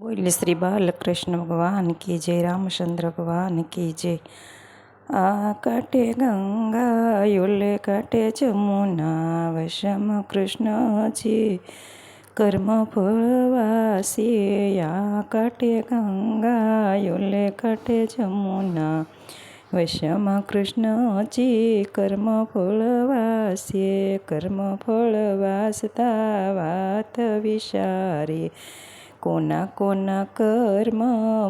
બોલે શ્રી બાલકૃષ્ણ ભગવાન કી જય, રામચંદ્ર ભગવાન કી જય. આ કાંઠે ગંગા યોલે કાંઠે જમુના, વશમ કૃષ્ણજી. કર્મ ફળવાસી આ કાંઠે ગંગા યોલે કાંઠે જમુના, વશમ કૃષ્ણજી. કર્મ ફળવાસી કર્મ ફળવાસતા વાત વિચારી કોના કોના કર્મ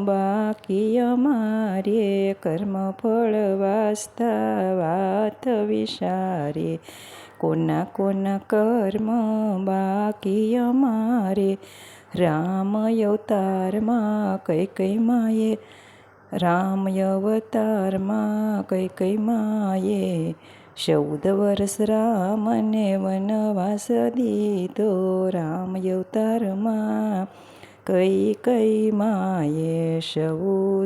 બાકી અમારે? કર્મ ફળ વાસ્તા વાત વિચારે કોના કોના કર્મ બાકી અમારે? રામ અવતારમાં કઈ કઈ માએ રામ અવતારમાં કઈ કઈ માએ ચૌદ વર્ષ રામને વનવાસ દીધો. રામ અવતારમાં કઈ કઈ માયે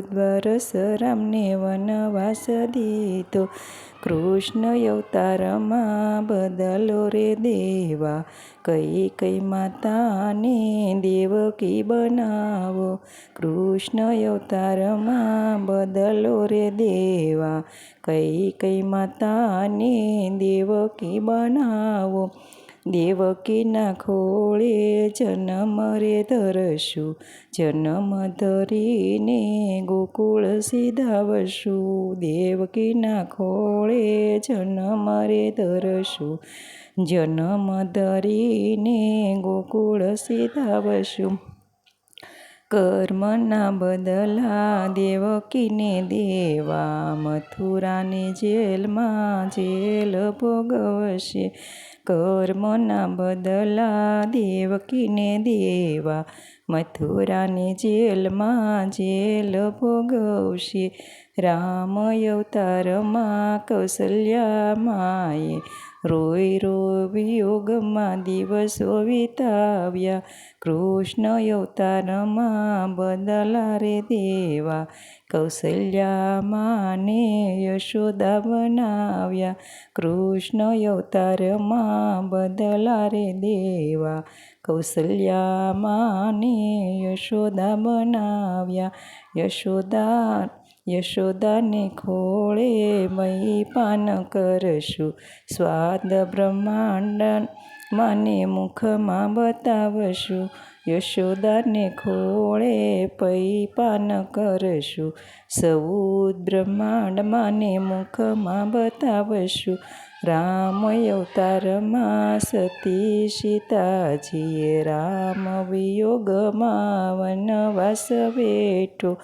વર્ષ રામને વનવાસ દીધો કૃષ્ણ અવતારમાં બદલો રે દેવા કઈ કઈ માતાને દેવકી બનાવો કૃષ્ણ અવતારમાં બદલો રે દેવા કઈ કઈ માતાને દેવકી બનાવો દેવકીના ખોળે જન્મ રે ધરશું, જન્મ ધરીને ગોકુળ સીધાવશું. દેવકીના ખોળે જન્મ રે ધરશું, જન્મ ધરીને ગોકુળ સીધાવશું. કર્મના બદલા દેવકીને દેવા, મથુરાની જેલમાં જેલ ભોગવશે. કર્મના બદલા દેવકીને દેવા મથુરાની જેલમાં જેલ ભોગવશે રામ અવતારમાં કૌશલ્યા માએ રોય વિયોગમાં દિવસો વિતાવ્યા કૃષ્ણ અવતારમાં બદલા રે દેવા કૌશલ્યા માને યશોદા બનાવ્યા કૃષ્ણ અવતારમાં બદલા રે દેવા. કૌશલ્યા માને યશોદા બનાવ્યા યશોદા યશોદાને ખોળે મહી પાન કરશું. સ્વાદ બ્રહ્માંડ મને મુખમાં બતાવશું. યશોદાને ખોળે પૈપાન કરશું. સૌદ બ્રહ્માંડ મને મુખમાં બતાવશું. રામ અવતારમાં સતી સીતાજીએ રામ વિયોગમાં વનવાસ બેઠો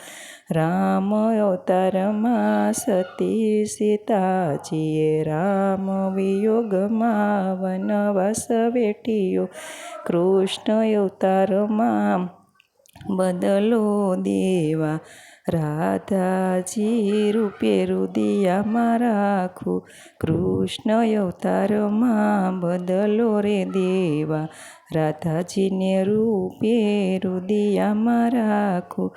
રામ અવતારમાં સતી સીતાજીએ રામ વિયોગમાં વનવાસ બેઠીયો કૃષ્ણ અવતારમાં બદલો દેવા. રાધાજી રૂપે રુદિયામાં રાખું કૃષ્ણ અવતારમાં બદલો રે દેવા. રાધાજીને રૂપે રુદિયામાં રાખું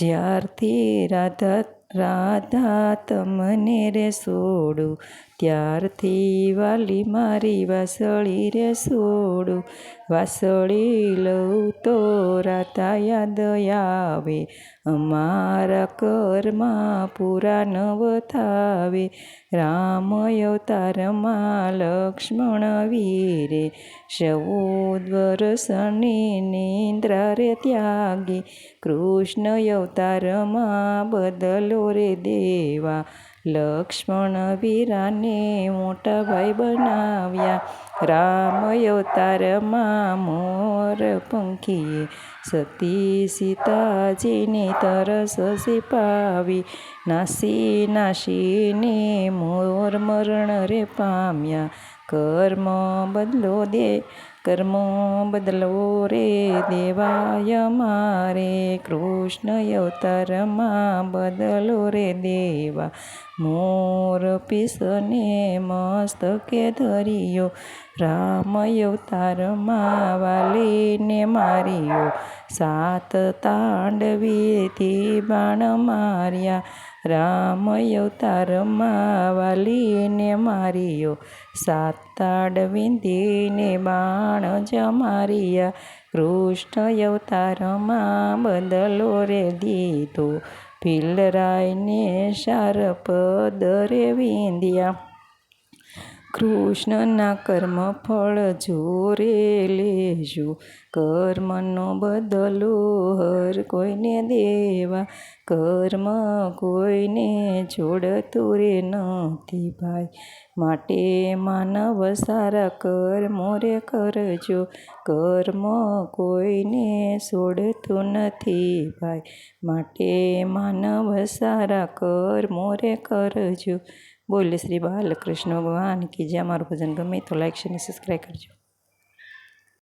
જ્યારથી રાધા રાધા તમને રે સોડું. ત્યારથી વાલી મારી વાસળી રે સોડું. વાસળી લઉં તો રાધા યાદ આવે, અમારા કરમાં પૂરા નવ થાવે. રામ અવતારમાં લક્ષ્મણ વીરે શૌદ વર્ષની નિંદ્રા રે ત્યાગી. કૃષ્ણ અવતારમાં બદલો રે દેવા લક્ષ્મણ વીરાને મોટા ભાઈ બનાવ્યા. રામ અવતારમાં મોર પંખીએ સતી સીતાજીને તરસ સિપાવી. નાસી નાસીને મોર મરણ રે પામ્યા. કર્મ બદલો દે, કર્મ બદલો રે દેવાય મારે. કૃષ્ણ અવતારમાં બદલો રે દેવા. મોર પીસને મસ્તકે ધરિયો, રામ અવતારમાં વાલીને માર્યો. સાત તાંડવીથી બાણ માર્યા, રામ અવતારમાં વાલીને માર્યો. સાત તાંડવીને બાણ જમાર્યા, કૃષ્ણ અવતારમાં બદલો રે દીધો. ભીલરાયને શારપ દરે વિંધ્યા કૃષ્ણના કર્મ ફળ જોરે લેજો. કર્મનો બદલો હર કોઈને દેવા. કર્મ કોઈને છોડતું રે નથી ભાઈ. માટે માનવ સારા કર્મો રે કરજો. કર્મ કોઈને છોડતું નથી ભાઈ. માટે માનવ સારા કર્મો રે કરજો. બોલે શ્રી બાલકૃષ્ણ ભગવાન, કે જે અમારું ભજન ગમે તો લાઈક શેર અને સબસ્ક્રાઈબ કરજો.